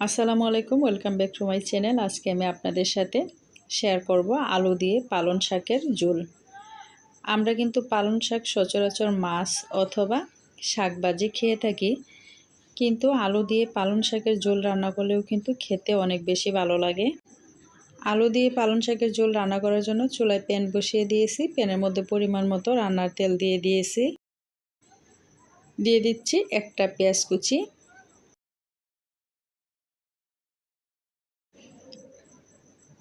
আসসালামু আলাইকুম, welcome back to my channel. আজকে আমি আপনাদের সাথে শেয়ার করব আলু দিয়ে পালন শাকের ঝোল। আমরা কিন্তু পালন শাক সচরাচর মাছ অথবা শাকবাজি খেয়ে থাকি, কিন্তু আলু দিয়ে পালন শাকের ঝোল রান্না করলেও কিন্তু খেতে অনেক বেশি ভালো লাগে। আলু দিয়ে পালন শাকের ঝোল রান্না করার জন্য চুলায় প্যান বসিয়ে দিয়েছি। প্যানের মধ্যে পরিমাণ মতো রান্নার তেল দিয়ে দিয়েছি। দিয়ে দিচ্ছি একটা পেঁয়াজ কুচি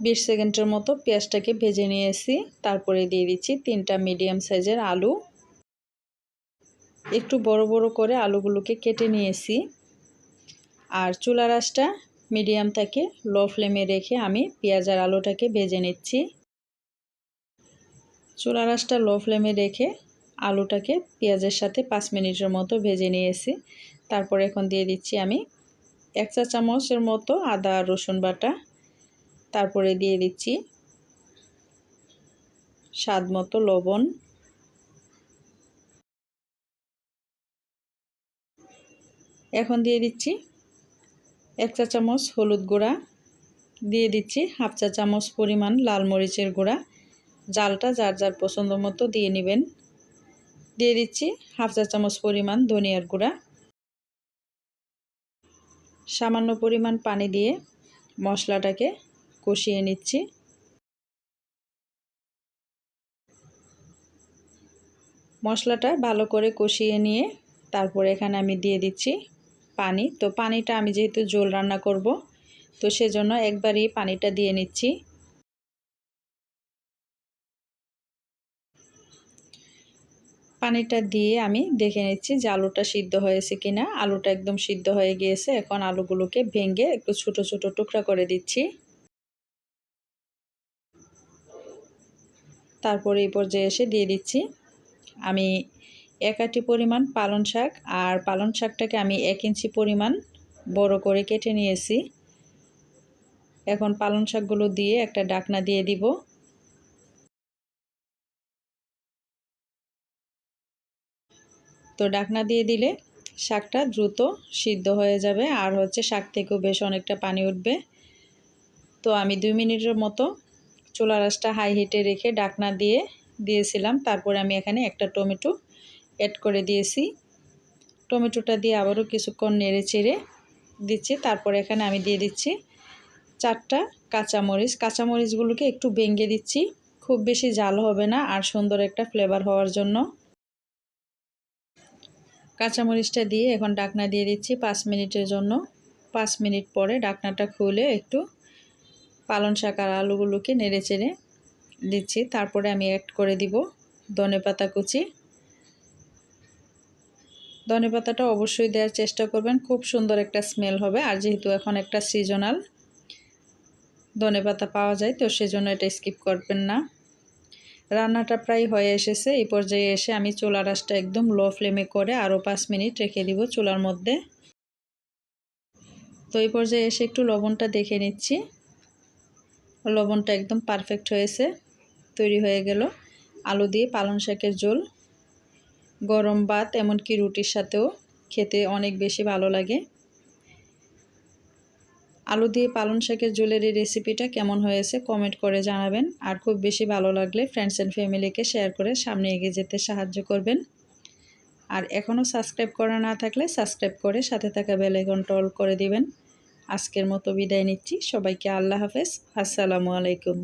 বিশ সেকেন্ডের মতো পেঁয়াজটাকে ভেজে নিয়েছি। তারপরে দিয়ে দিচ্ছি তিনটা মিডিয়াম সাইজের আলু। একটু বড় বড় করে আলুগুলোকে কেটে নিয়েছি। আর চুলা রাসটা মিডিয়াম থাকে লো ফ্লেমে রেখে আমি পেঁয়াজ আর আলুটাকে ভেজে নিচ্ছি। চুলা রাসটা লো ফ্লেমে রেখে আলুটাকে পেঁয়াজের সাথে পাঁচ মিনিটের মতো ভেজে নিয়েছি। তারপরে এখন দিয়ে দিচ্ছি আমি এক চা চামচের মতো আদা আর রসুন বাটা। তারপরে দিয়ে দিচ্ছি স্বাদ মতো লবণ। এখন দিয়ে দিচ্ছি এক চা চামচ হলুদ গুঁড়া। দিয়ে দিচ্ছি হাফ চা চামচ পরিমাণ লাল মরিচের গুঁড়া। জালটা যার যার পছন্দ মতো দিয়ে নেবেন। দিয়ে দিচ্ছি হাফ চা চামচ পরিমাণ ধনিয়ার গুঁড়া। সামান্য পরিমাণ পানি দিয়ে মশলাটাকে কষিয়ে নিচ্ছি। মশলাটা ভালো করে কষিয়ে নিয়ে তারপর এখানে আমি দিয়ে দিচ্ছি পানি। তো পানিটা আমি যেহেতু জোল রান্না করব, তো সেজন্য একবারই পানিটা দিয়ে নিচ্ছি। পানিটা দিয়ে আমি দেখে নিচ্ছি যে আলুটা সিদ্ধ হয়েছে কিনা। আলুটা একদম সিদ্ধ হয়ে গিয়েছে। এখন আলুগুলোকে ভেঙে একটু ছোট ছোট টুকরা করে দিচ্ছি। তারপরে এই পর্যায়ে এসে দিয়ে দিচ্ছি। আমি এক আটি পরিমাণ পালন শাক আর পালন শাকটাকে আমি এক ইঞ্চি পরিমাণ বড় করে কেটে নিয়েছি। এখন পালন শাকগুলো দিয়ে একটা ডাকনা দিয়ে দিব। তো ডাকনা দিয়ে দিলে শাকটা দ্রুত সিদ্ধ হয়ে যাবে আর হচ্ছে শাক থেকেও বেশ অনেকটা পানি উঠবে। তো আমি দুই মিনিটের মতো চুলা রাসটা হাই হিটে রেখে ডাকনা দিয়ে দিয়েছিলাম। তারপরে আমি এখানে একটা টমেটো অ্যাড করে দিয়েছি। টমেটোটা দিয়ে আবারও কিছুক্ষণ নেড়ে চেড়ে দিচ্ছি। তারপরে এখানে আমি দিয়ে দিচ্ছি চারটা কাঁচামরিচ। কাঁচামরিচগুলোকে একটু ভেঙে দিচ্ছি। খুব বেশি জাল হবে না আর সুন্দর একটা ফ্লেভার হওয়ার জন্য। কাঁচামরিচটা দিয়ে এখন ডাকনা দিয়ে দিচ্ছি পাঁচ মিনিটের জন্য। পাঁচ মিনিট পরে ডাকনাটা খুলে একটু পালন শাক আর আলুগুলোকে নেড়ে চেড়ে দিচ্ছি। তারপরে আমি অ্যাড করে দিব ধনে পাতা কুচি। ধনে পাতাটা অবশ্যই দেওয়ার চেষ্টা করবেন, খুব সুন্দর একটা স্মেল হবে। আর যেহেতু এখন একটা সিজনাল ধনে পাতা পাওয়া যায়, তো সেজন্য এটা স্কিপ করবেন না। রান্নাটা প্রায় হয়ে এসেছে। এই পর্যায়ে এসে আমি চুলা রাসটা একদম লো ফ্লেমে করে আরও পাঁচ মিনিট রেখে দিব চুলার মধ্যে। তো এই পর্যায়ে এসে একটু লবণটা দেখে নিচ্ছি। লবণটা একদম পারফেক্ট হয়েছে, তৈরি হয়ে গেল। আলু দিয়ে পালং শাকের ঝোল। গরম ভাত, এমনকি রুটির সাথেও খেতে অনেক বেশি ভালো লাগে। আলু দিয়ে পালং শাকের ঝোলের এই রেসিপিটা কেমন হয়েছে কমেন্ট করে জানাবেন। আর খুব বেশি ভালো লাগলে ফ্রেন্ডস অ্যান্ড ফ্যামিলিকে শেয়ার করে সামনে এগিয়ে যেতে সাহায্য করবেন। আর এখনও সাবস্ক্রাইব করা না থাকলে সাবস্ক্রাইব করে সাথে থাকা বেল আইকনটা অল করে দিবেন। আজকের মতো বিদায় নিচ্ছি। সবাইকে আল্লাহ হাফেজ। আসসালামু আলাইকুম।